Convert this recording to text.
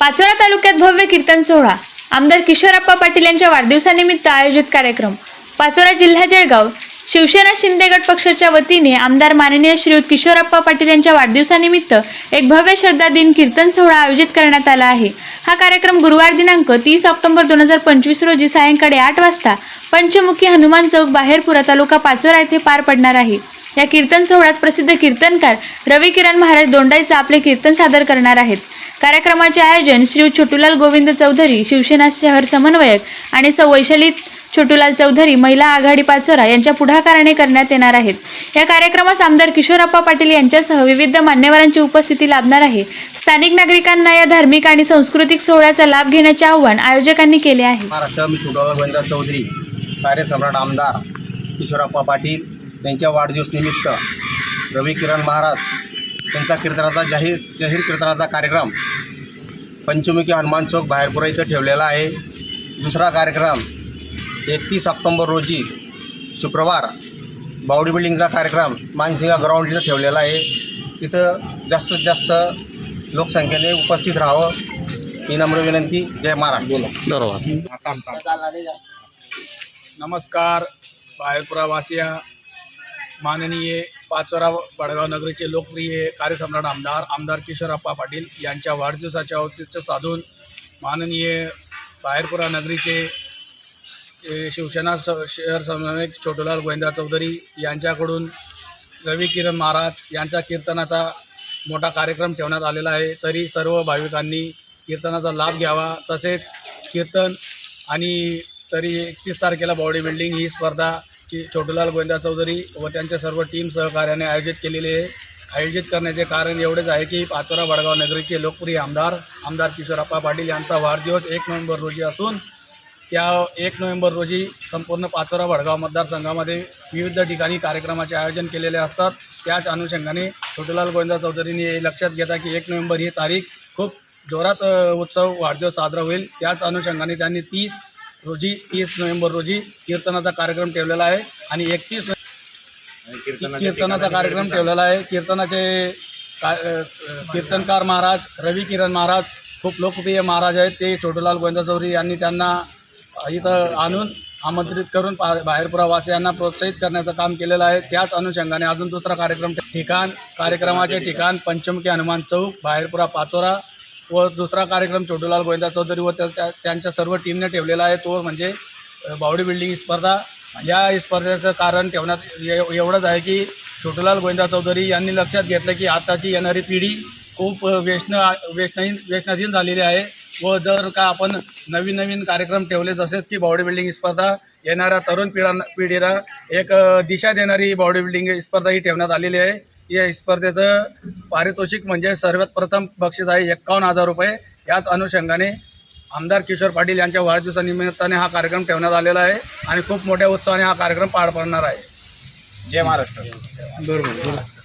पाचोरा तालुक्यात भव्य कीर्तन सोहळा. आमदार किशोरप्पा पाटील यांच्या वाढदिवसानिमित्त आयोजित कार्यक्रम. पाचोरा जिल्हा जळगाव. शिवसेना शिंदे गट पक्षाच्या वतीने आमदार माननीय श्रीयुत किशोरप्पा पाटील यांच्या वाढदिवसानिमित्त एक भव्य श्रद्धा दिन कीर्तन सोहळा आयोजित करण्यात आला आहे. हा कार्यक्रम गुरुवार दिनांक तीस ऑक्टोबर दोन हजार पंचवीस रोजी सायंकाळी आठ वाजता पंचमुखी हनुमान चौक बाहेरपुरा तालुका पाचोरा येथे पार पडणार आहे. या कीर्तन सोहळ्यात प्रसिद्ध कीर्तनकार रवी किरण महाराज दोंडाईचा आपले कीर्तन सादर करणार आहेत. कार्यक्रमाचे आयोजन श्री छोटूलाल गोविंद चौधरी शिवसेना शहर समन्वयक आणि सौ वैशाली छोटूलाल चौधरी महिला आघाडी पाचोरा यांच्या पुढाकाराने करण्यात येणार आहेत. या कार्यक्रमास आमदार किशोरप्पा पाटील यांच्यासह विविध मान्यवरांची उपस्थिती लाभणार आहे. स्थानिक नागरिकांना या धार्मिक आणि सांस्कृतिक सोहळ्याचा लाभ घेण्याचे आवाहन आयोजकांनी केले आहे. महाराष्ट्र मी चौधरी कार्यसम्राट आमदार किशोरप्पा पाटील यांच्या वाढदिवसनिमित्त रवी किरण महाराज त्यांचा कीर्तनाचा जाहीर जाहीर कीर्तनाचा कार्यक्रम पंचमुखी हनुमान चौक बाहेरपुरा इथं ठेवलेला आहे. दुसरा कार्यक्रम एकतीस ऑक्टोंबर रोजी शुक्रवार बावडी बिल्डिंगचा कार्यक्रम मानसिंगा ग्राउंड इथं ठेवलेला आहे. तिथं जास्तीत जास्त लोकसंख्येने उपस्थित राहावं. ही नम्र विनंती. जय महाराष्ट्र. बरोबर नमस्कार. बाहेरपुरावासिया माननीय पाचोरा बडगाव नगरीचे लोकप्रिय कार्यसम्राट आमदार आमदार किशोरप्पा पाटील यांच्या वाढदिवसाचे औचित्य साधून माननीय बाहेरपुरा नगरीचे शिवसेना स शहर समन्वयक छोटूलाल गोविंदा चौधरी यांच्याकडून रवी किरण महाराज यांच्या कीर्तनाचा मोठा कार्यक्रम ठेवण्यात आलेला आहे. तरी सर्व भाविकांनी कीर्तनाचा लाभ घ्यावा. तसेच कीर्तन आणि तरी एकतीस तारखेला बॉडी बिल्डिंग ही स्पर्धा की छोटूलाल गोविंदा चौधरी व त्यांच्या सर्व टीम सहकार्याने आयोजित केलेले आहे. आयोजित करण्याचे कारण एवढेच आहे की पाचोरा वडगाव नगरीचे लोकप्रिय आमदार आमदार किशोरप्पा पाटील यांचा वाढदिवस एक नोव्हेंबर रोजी असून त्या एक नोव्हेंबर रोजी संपूर्ण पाचोरा वडगाव मतदारसंघामध्ये विविध ठिकाणी कार्यक्रमाचे आयोजन केलेले असतात. त्याच अनुषंगाने छोटूलाल गोविंदा चौधरींनी हे लक्षात घेता की एक नोव्हेंबर ही तारीख खूप जोरात उत्सव वाढदिवस साजरा होईल. त्याच अनुषंगाने त्यांनी तीस रोजी तीस नोव्हेंबर रोजी कीर्तनाचा कार्यक्रम ठेवलेला आहे आणि एकतीस कीर्तनाचा कार्यक्रम ठेवलेला आहे. कीर्तनाचे का कीर्तनकार महाराज रवी किरण महाराज खूप लोकप्रिय महाराज आहेत. ते छोटूलाल गोविंदा चौधरी यांनी त्यांना इथं आणून आमंत्रित करून पा बाहेरपुरा वासियांना प्रोत्साहित करण्याचं काम केलेलं आहे. त्याच अनुषंगाने अजून दुसरा कार्यक्रम ठिकाण कार्यक्रमाचे ठिकाण पंचमुखी हनुमान चौक बाहेरपुरा पाचोरा व दुसरा कार्यक्रम छोटूलाल गोविंदा चौधरी व त्या- त्यांच्या सर्व टीमने ठेवलेला आहे. तो म्हणजे बॉडी बावडी बिल्डिंग स्पर्धा. या स्पर्धेचं कारण ठेवण्यात एव- एवढंच आहे की छोटूलाल गोविंदा चौधरी यांनी लक्षात घेतलं की आताची येणारी पिढी खूप व्यसन व्यसनहीन व्यसनाधीन झालेली आहे व जर का आपण नवीन नवीन कार्यक्रम ठेवले जसेच की बॉडी बिल्डिंग स्पर्धा येणाऱ्या तरुण पिढा पिढीला एक दिशा देणारी बॉडी बिल्डिंग स्पर्धा ही ठेवण्यात आलेली आहे. या स्पर्धेचं पारितोषिक म्हणजे सर्वात प्रथम बक्षीस आहे एक्कावन्न हजार रुपये. याच अनुषंगाने आमदार किशोर पाटील यांच्या वाढदिवसानिमित्ताने हा कार्यक्रम ठेवण्यात आलेला आहे आणि खूप मोठ्या उत्साहाने हा कार्यक्रम पार पडणार आहे. जय महाराष्ट्र. बरोबर.